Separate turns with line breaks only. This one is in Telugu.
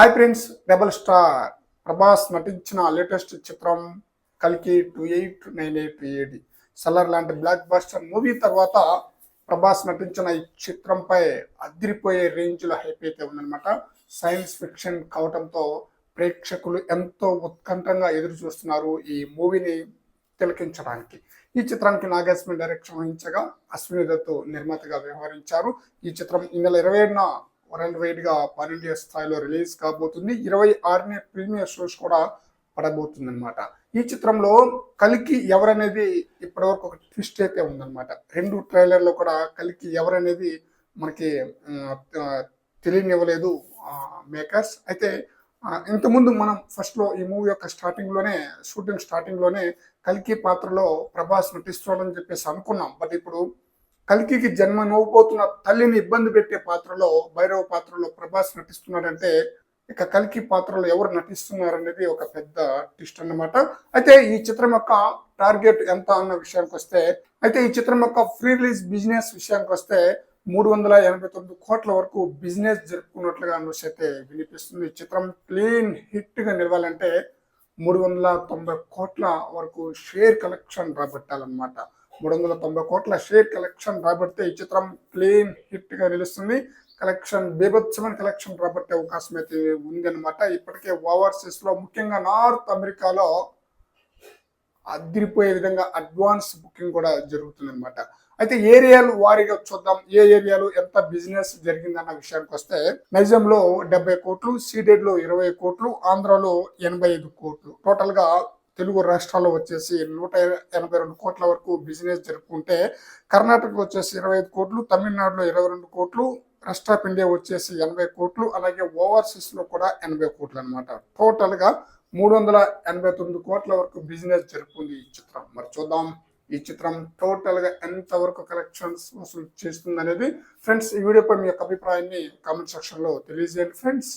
Hi friends rebel star Prabhas నటించిన లేటెస్ట్ చిత్రం కలికి two eight nine eight AD Salaar లాంటి బ్లాక్ బస్టర్ మూవీ తర్వాత ప్రభాస్ నటించిన ఈ చిత్రంపై అదిరిపోయే రేంజ్లో హైప్ అయితే ఉందన్నమాట. సైన్స్ ఫిక్షన్ కావటంతో ప్రేక్షకులు ఎంతో ఉత్కంఠంగా ఎదురు చూస్తున్నారు ఈ మూవీని తిలకించడానికి. ఈ చిత్రానికి నాగేశ్వరి డైరెక్షన్ వహించగా అశ్వినితతో నిర్మాతగా వ్యవహరించారు. ఈ చిత్రం ఈ నెల ఇరవై ఏడున వరల్డ్ వైడ్గా పాన్ ఇండియా స్థాయిలో రిలీజ్ కాబోతుంది. ఇరవై ఆరునే ప్రీమియర్ షోస్ కూడా పడబోతుంది అనమాట ఈ చిత్రంలో కలికి ఎవరనేది ఇప్పటివరకు ఒక ట్విస్ట్ అయితే ఉందన్నమాట. రెండు ట్రైలర్లో కూడా కలికి ఎవరనేది మనకి తెలియనివ్వలేదు మేకర్స్. అయితే ఇంతకుముందు మనం ఫస్ట్లో ఈ మూవీ యొక్క స్టార్టింగ్లోనే షూటింగ్ స్టార్టింగ్లోనే కలికి కల్కి పాత్రలో ప్రభాస్ నటిస్తున్నాడని చెప్పేసి అనుకున్నాం. బట్ ఇప్పుడు కల్కికి జన్మనివ్వబోతున్న తల్లిని ఇబ్బంది పెట్టే పాత్రలో భైరవ పాత్రలో ప్రభాస్ నటిస్తున్నాడంటే ఇక కల్కి పాత్రలో ఎవరు నటిస్తున్నారు అనేది ఒక పెద్ద ట్విస్ట్ అన్నమాట. అయితే ఈ చిత్రం యొక్క టార్గెట్ ఎంత అన్న విషయానికి వస్తే అయితే ఈ చిత్రం యొక్క ఫ్రీ రిలీజ్ బిజినెస్ విషయానికి వస్తే మూడు వందల ఎనభై తొమ్మిది కోట్ల వరకు బిజినెస్ జరుపుకున్నట్లుగా న్యూస్ అయితే వినిపిస్తుంది. ఈ చిత్రం క్లీన్ హిట్గా నిలవాలంటే మూడు వందల తొంభై కోట్ల వరకు షేర్ కలెక్షన్ రాబట్టాలన్నమాట. మూడు వందల తొంభై కోట్ల షేర్ కలెక్షన్ రాబడితే ఈ చిత్రం క్లీన్ హిట్గా నిలుస్తుంది. కలెక్షన్ బీభత్సమైన కలెక్షన్ రాబట్టే అవకాశం అయితే ఉంది అనమాట ఇప్పటికే ఓవర్సీస్లో ముఖ్యంగా నార్త్ అమెరికాలో అదిరిపోయే విధంగా అడ్వాన్స్ బుకింగ్ కూడా జరుగుతుంది అనమాట అయితే ఏరియాలు వారీగా చూద్దాం. ఏ ఏరియాలో ఎంత బిజినెస్ జరిగిందన్న విషయానికి వస్తే నైజంలో డెబ్బై కోట్లు సీడెడ్లో ఇరవై కోట్లు ఆంధ్రాలో ఎనభై ఐదు కోట్లు. టోటల్గా తెలుగు రాష్ట్రాల్లో వచ్చేసి నూట ఎనభై రెండు కోట్ల వరకు బిజినెస్ జరుపుకుంటే కర్ణాటక వచ్చేసి ఇరవై ఐదు కోట్లు తమిళనాడులో ఇరవై రెండు కోట్లు రెస్ట్ ఆఫ్ ఇండియా వచ్చేసి ఎనభై కోట్లు అలాగే ఓవర్సీస్లో కూడా ఎనభై కోట్లు అనమాట టోటల్గా మూడు వందల ఎనభై తొమ్మిది కోట్ల వరకు బిజినెస్ జరుపుకుంది ఈ చిత్రం. మరి చూద్దాం ఈ చిత్రం టోటల్గా ఎంత వరకు కలెక్షన్స్ వసూలు చేస్తుంది అనేది ఫ్రెండ్స్ ఈ వీడియోపై మీ యొక్క అభిప్రాయాన్ని కామెంట్ సెక్షన్లో తెలియజేయండి ఫ్రెండ్స్.